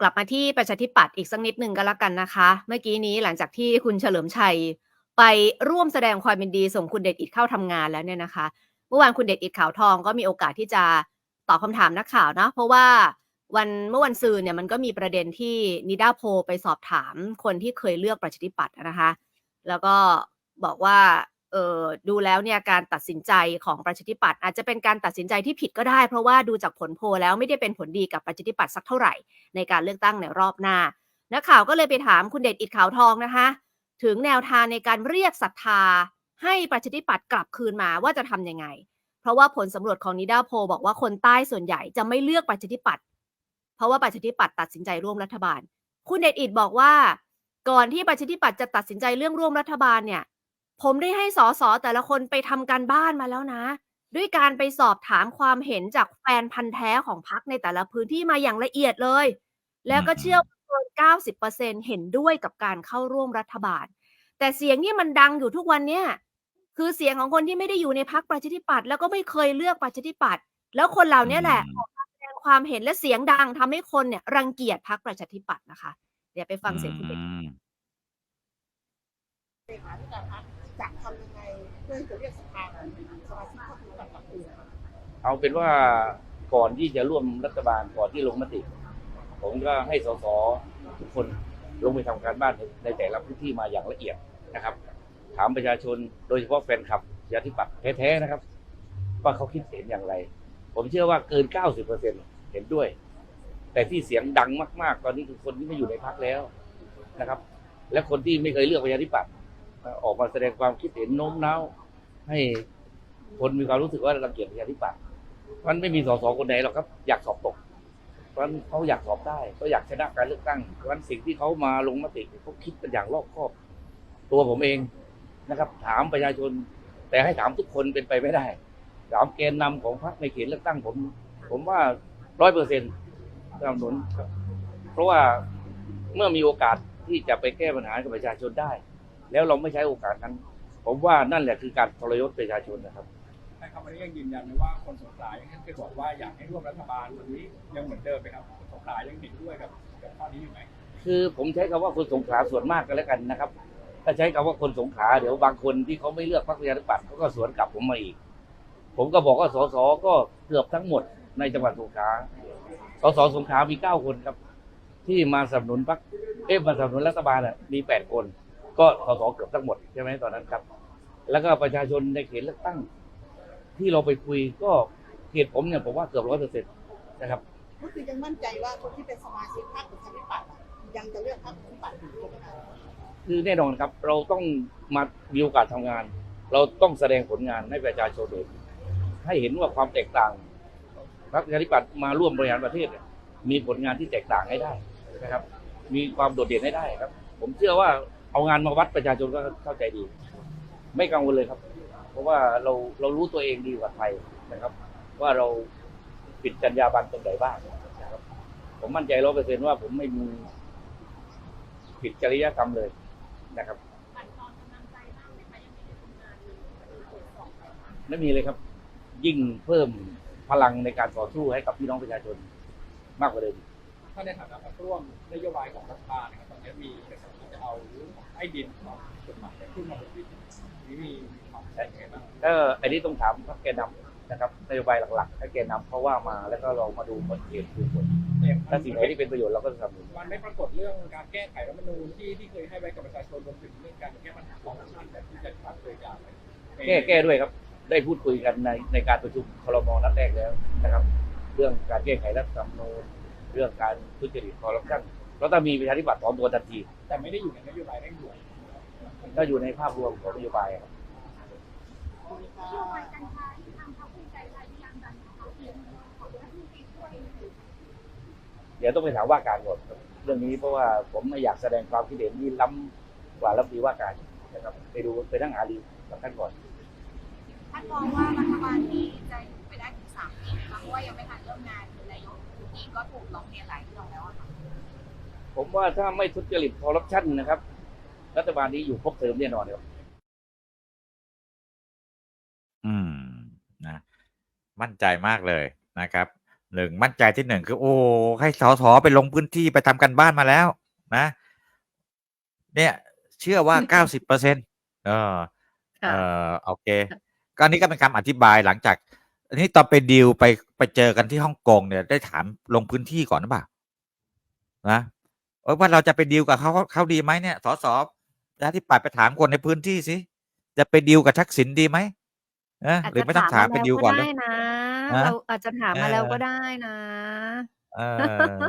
กลับมาที่ประชาธิปัตย์อีกสักนิดหนึ่งก็แล้วกันนะคะ เมื่อกี้นี้หลังจากที่คุณเฉลิมชัย ไปร่วมแสดงความยินดีส่งคุณเดชอิดเข้าทำงานแล้วเนี่ยนะคะ เมื่อวานคุณเดชอิดขาวทองก็มีโอกาสที่จะตอบคำถามนักข่าวนะ เพราะว่าวันเมื่อวันซืนเนี่ยมันก็มีประเด็นที่นิดาโพไปสอบถามคนที่เคยเลือกประชาธิปัตย์นะคะ แล้วก็บอกว่า ออดูแล้วเนี่ยการตัดสินใจของประชาธิปัตย์อาจจะเป็นการตัดสินใจที่ผิดก็ได้ เพราะว่าดูจากผลโพลแล้วไม่ได้เป็นผลดีกับประชาธิปัตย์สักเท่าไหร่ ในการเลือกตั้งในรอบหน้านักข่าวก็เลยไปถามคุณเดชอิดขาวทองนะคะ ถึงแนวทางในการเรียกศรัทธา ให้ประชาธิปัตย์กลับคืนมาว่าจะทำยังไง เพราะว่าผลสำรวจของนิดาโพลบอกว่าคนใต้ส่วนใหญ่จะไม่เลือกประชาธิปัตย์เพราะว่าประชาธิปัตย์ตัดสินใจร่วมรัฐบาล คุณเดชอิดบอกว่า ก่อนที่ประชาธิปัตย์จะตัดสินใจเรื่องร่วมรัฐบาลเนี่ย ผมได้ให้สสแต่ละคนไปทำการบ้านมาแล้วนะ ด้วยการไปสอบถามความเห็นจากแฟนพันธ์แท้ของพรรคในแต่ละพื้นที่มาอย่างละเอียดเลย แล้วก็เชื่อว่าเกิน90%เห็นด้วยกับการเข้าร่วมรัฐบาล แต่เสียงนี่มันดังอยู่ทุกวันเนี่ยคือเสียงของคนที่ไม่ได้อยู่ในพรรคประชาธิปัตย์แล้วก็ไม่เคยเลือกประชาธิปัตย์แล้วคนเหล่านี้แหละอืมออกมาแสดงความเห็นและเสียงดังทำให้คนเนี่ยรังเกียจพรรคประชาธิปัตย์นะคะ เดี๋ยวไปฟังเสียงคุณเด็ก จะทำยังไงเพื่อจะเรียกสภาสมาชิกพรรคกลับคืนเอาเป็นว่าก่อนที่จะร่วมรัฐบาลก่อนที่ลงมติ ผมก็ให้สสทุกคนลงไปทำการบ้านในแต่ละพื้นที่มาอย่างละเอียดนะครับ ถามประชาชนโดยเฉพาะแฟนคลับประชาธิปัตย์แท้ๆนะครับ ว่าเขาคิดเห็นอย่างไร ผมเชื่อว่าเกิน 90%เห็นด้วย แต่ที่เสียงดังมาก ๆ ตอนนี้คือคนที่ไม่อยู่ในพรรคแล้วนะครับ และคนที่ไม่เคยเลือกประชาธิปัตย์ ออกมาแสดงความคิดเห็นโน้มน้าวให้คนมีความรู้สึกว่ารังเกียจประชาธิปัตย์มันไม่มีสสคนไหนหรอกครับ อยากสอบตกเพราะฉะนั้นเขาอยากสอบได้เขาอยากชนะการเลือกตั้งเพราะฉะนั้นสิ่งที่เขามาลงมติเขาคิดกันอย่างรอบคอบ ตัวผมเองนะครับ ถามประชาชน แต่ให้ถามทุกคนเป็นไปไม่ได้ ถามแกนนำของพรรคในเขตเลือกตั้งผม ผมว่าร้อยเปอร์เซ็นต์สนับสนุนเพราะว่าเมื่อมีโอกาสที่จะไปแก้ปัญหากับประชาชนได้ แล้วเราไม่ใช้โอกาสนั้น ผมว่านั่นแหละคือการทรยศประชาชนนะครับใช่ครับวันนี้ยังยืนยันไหมว่าคนสงขลายังเคยบอกว่าอยากให้ร่วมรัฐบาลวันนี้ยังเหมือนเดิมไหมครับคนสงขลายังเห็นด้วยกับกับข้อนี้อยู่ไหมคือผมใช้คำว่าคนสงขลาส่วนมากกันแล้วกันนะครับ ถ้าใช้คำว่าคนสงขลาเดี๋ยวบางคนที่เขาไม่เลือกพรรคประชาธิปัตย์เขาก็สวนกลับผมมาอีก ผมก็บอกว่าสสก็เกือบทั้งหมดในจังหวัดสงขลาสสสงขลามีเก้าคนครับ ที่มาสนับสนุนพรรคเอ๊ะมาสนับสนุนรัฐบาลอะมีแปดคน ก็สสเกือบทั้งหมดใช่ไหมตอนนั้นครับ แล้วก็ประชาชนในเขตเลือกตั้ง ที่เราไปคุยก็เขตผมเนี่ยผมว่าเกือบร้อยเปอร์เซ็นต์นะครับก็คือยังมั่นใจว่าคนที่เป็นสมาชิกพรรคประชาธิปัตย์อะยังจะเลือกพรรคประชาธิปัตย์อยู่ใช่ไหมคะคือแน่นอนครับ เราต้องมามีโอกาสทำงาน เราต้องแสดงผลงานให้ประชาชนเห็นให้เห็นว่าความแตกต่างพรรคประชาธิปัตย์มาร่วมบริหารประเทศเนี่ยมีผลงานที่แตกต่างให้ได้นะครับ มีความโดดเด่นให้ได้ครับ ผมเชื่อว่า เอางานมาวัดประชาชนก็เข้าใจดี ไม่กังวลเลยครับ เพราะว่าเราเรารู้ตัวเองดีกว่าใครนะครับ ว่าเราผิดจรรยาบรรณตรงไหนบ้างนะครับ ผมมั่นใจร้อยเปอร์เซ็นต์ว่าผมไม่มีผิดจริยธรรมเลยนะครับไม่มีเลยครับ ยิ่งเพิ่มพลังในการต่อสู้ให้กับพี่น้องประชาชนมากกว่าเดิมถ้าในฐานะรรคร่วมนโยบายของรัฐบาลนะครับตอนนี้มีกระแสที่จะเอา เรื่องของไอ้ดินของกฎหมายขึ้นมาเป็นบินนี้มีความใช่ยังไงบ้างก็อันนี้ต้องถามพรรคแกนนำนะครับนโยบายหลักๆให้แกนนำเขาว่ามาแล้วก็เรามาดูผลเหตุคือผลแต่ถ้าสิ่งไหนที่เป็นประโยชน์เราก็จะทำมันไม่ปรากฏเรื่องการแก้ไขรัฐธรรมนูญที่ที่เคยให้ไว้กับประชาชนรวมถึงเรื่องการแก้ปัญหาของประชาชนแบบที่จะพักเคยกล่าวไว้แก้แก้ด้วยครับ ได้พูดคุยกันในในการประชุมครมนัดแรกแล้วนะครับ เรื่องการแก้ไขรัฐธรรมนูญเรื่องการทุจริตคอร์รัปชัน เพราะถ้ามีประชาธิปัตย์ถอนตัวทันทีแต่ไม่ได้อยู่ในนโยบายเร่งด่วนก็อยู่ในภาพรวมของนโยบายครับช่วงวันกันเดี๋ยวต้องไปถามว่าการก่อนครับเรื่องนี้เพราะว่าผมไม่อยากแสดงความคิดเห็นที่ล้ำกว่ารัฐมนตรีว่าการนะครับไปดูไปนั่งหารือกับท่านก่อนท่านมองว่ารัฐบาลนี้จะอยู่ไปได้ถึงสามปีนะคะเพราะว่ายังไม่ทันเริ่มงานนายกเองก็ถูกร้องเรียนหลายเรื่องแล้วอะค่ะ ผมว่าถ้าไม่ทุจริตคอร์รัปชันนะครับ รัฐบาลนี้อยู่ครบเทอมแน่นอนครับอืมนะมั่นใจมากเลยนะครับหนึ่งมั่นใจที่หนึ่งคือ โอ้ให้สอสอไปลงพื้นที่ไปทำกันบ้านมาแล้ว นะ เนี่ย เชื่อว่าเก้าสิบเปอร์เซ็นเออค่ะเออโอเค ก็อันนี้ก็เป็นคำอธิบายหลังจาก อันนี้ตอนไปดีลไปไปเจอกันที่ฮ่องกงเนี่ย ได้ถามลงพื้นที่ก่อนหรือเปล่านะเออ ว่าเราจะไปดีลกับเขาเขาดีไหมเนี่ยสสประชาธิปัตย์ไปถามคนในพื้นที่สิจะไปดีลกับทักษิณดีไหมเอออาจหรือจะไม่ต้องถามไปแล้วดีลก่อนเลยได้นะฮะเราอาจจะถามมาแล้วเออก็ได้นะเออ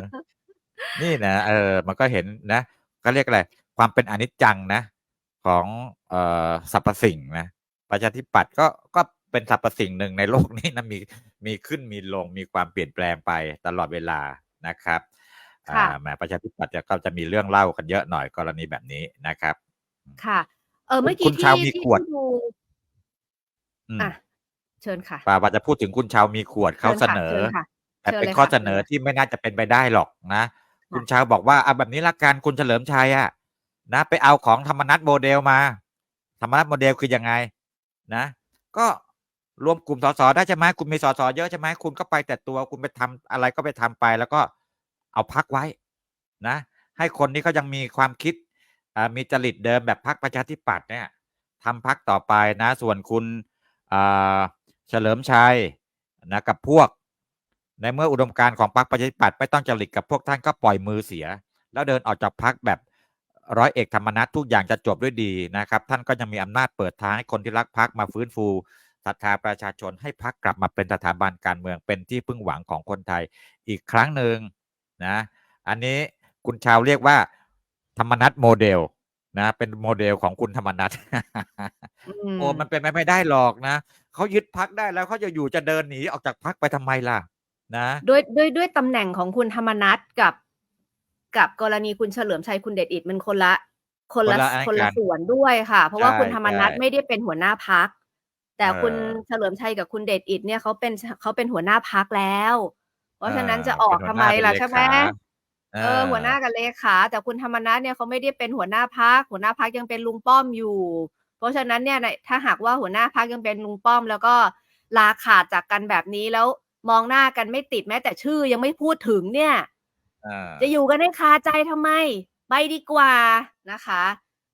นี่นะเออ มันก็เห็นนะก็เรียกอะไรความเป็นอนิจจังนะ ของเอ่อสรรพสิ่งนะประชาธิปัตย์ก็ก็เป็นสรรพสิ่งหนึ่งในโลกนี้นะมีมีขึ้นมีลงมีความเปลี่ยนแปลงไปตลอดเวลานะครับค่ะอ่า แหมประชาธิปัตย์จะก็จะมีเรื่องเล่ากันเยอะหน่อยกรณีแบบนี้นะครับ ค่ะ เออเมื่อคุกี้ณที่ชาวมีที่ขวดที่ดูอืมอะเชิญค่ะป่าว่าจะพูดถึงคุณชาวมีขวดเขาชิญเสค่ะนอชิญค่ะแต่เชิญเป็นเลยข้อค่ะเสนอที่ไม่น่าจะเป็นไปได้หรอกนะ คุณชาวบอกว่าเอาแบบนี้ละกันคุณเฉลิมชัยอะนะไปเอาของธรรมนัตโมเดลมา ธรรมนัตโมเดลคือยังไง นะ ก็รวมกลุ่มสสได้ใช่ไหมคุณมีสสเยอะใช่ไหมคุณก็ไปแต่ตัวคุณไปทำอะไรก็ไปทำไป แล้วก็ เอาพักไว้นะ ให้คนที่เขายังมีความคิดมีจริตเดิมแบบพักประชาธิปัตย์เนี่ยทำพักต่อไปนะ ส่วนคุณเฉลิมชัยนะกับพวก ในเมื่ออุดมการณ์ของพรรคประชาธิปัตย์ไม่ต้องจริตกับพวกท่านก็ปล่อยมือเสีย แล้วเดินออกจากพรรคแบบร้อยเอกธรรมนัฐทุกอย่างจะจบด้วยดีนะครับ ท่านก็ยังมีอำนาจเปิดทางให้คนที่รักพรรคมาฟื้นฟูศรัทธาประชาชนให้พรรคกลับมาเป็นสถาบันการเมืองเป็นที่พึ่งหวังของคนไทยอีกครั้งหนึ่ง นะ อันนี้คุณชาวเรียกว่า ธรรมนัฐโมเดลนะ เป็นโมเดลของคุณธรรมนัฐอืมโอ้มันเป็นไปไม่ได้หรอกนะเขายึดพักได้แล้วเขาจะอยู่จะเดินหนีออกจากพักไปทำไมล่ะ นะด้วยด้วยด้วยตำแหน่งของคุณธรรมนัฐกับ กับกรณีคุณเฉลิมชัยคุณเดชอิดมันคนละ คนละคนละอันคนละกันส่วนด้วยค่ะ เพราะว่าใช่คุณธรรมนัฐใช่ไม่ได้เป็นหัวหน้าพักแต่เออคุณเฉลิมชัยกับคุณเดชอิดเนี่ยเขาเป็นเขาเป็นหัวหน้าพักแล้ว เพราะฉะนั้นเออจะออกเป็นทำหัวหไมน้าล่ะเป็นใช่ไหมเลขาเออหัวหน้ากับเลขาแต่คุณธรรมนัฐเนี่ยเขาไม่ได้เป็นหัวหน้าพักหัวหน้าพักยังเป็นลุงป้อมอยู่ เพราะฉะนั้นเนี่ยในถ้าหากว่าหัวหน้าพักยังเป็นลุงป้อม แล้วก็ลาขาดจากกันแบบนี้แล้วมองหน้ากันไม่ติดแม้แต่ชื่อยังไม่พูดถึงเนี่ยเออจะอยู่กันให้คาใจทำไมไปดีกว่านะคะ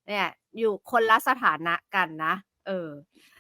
เนี่ย อยู่คนละสถานะกันนะ เออ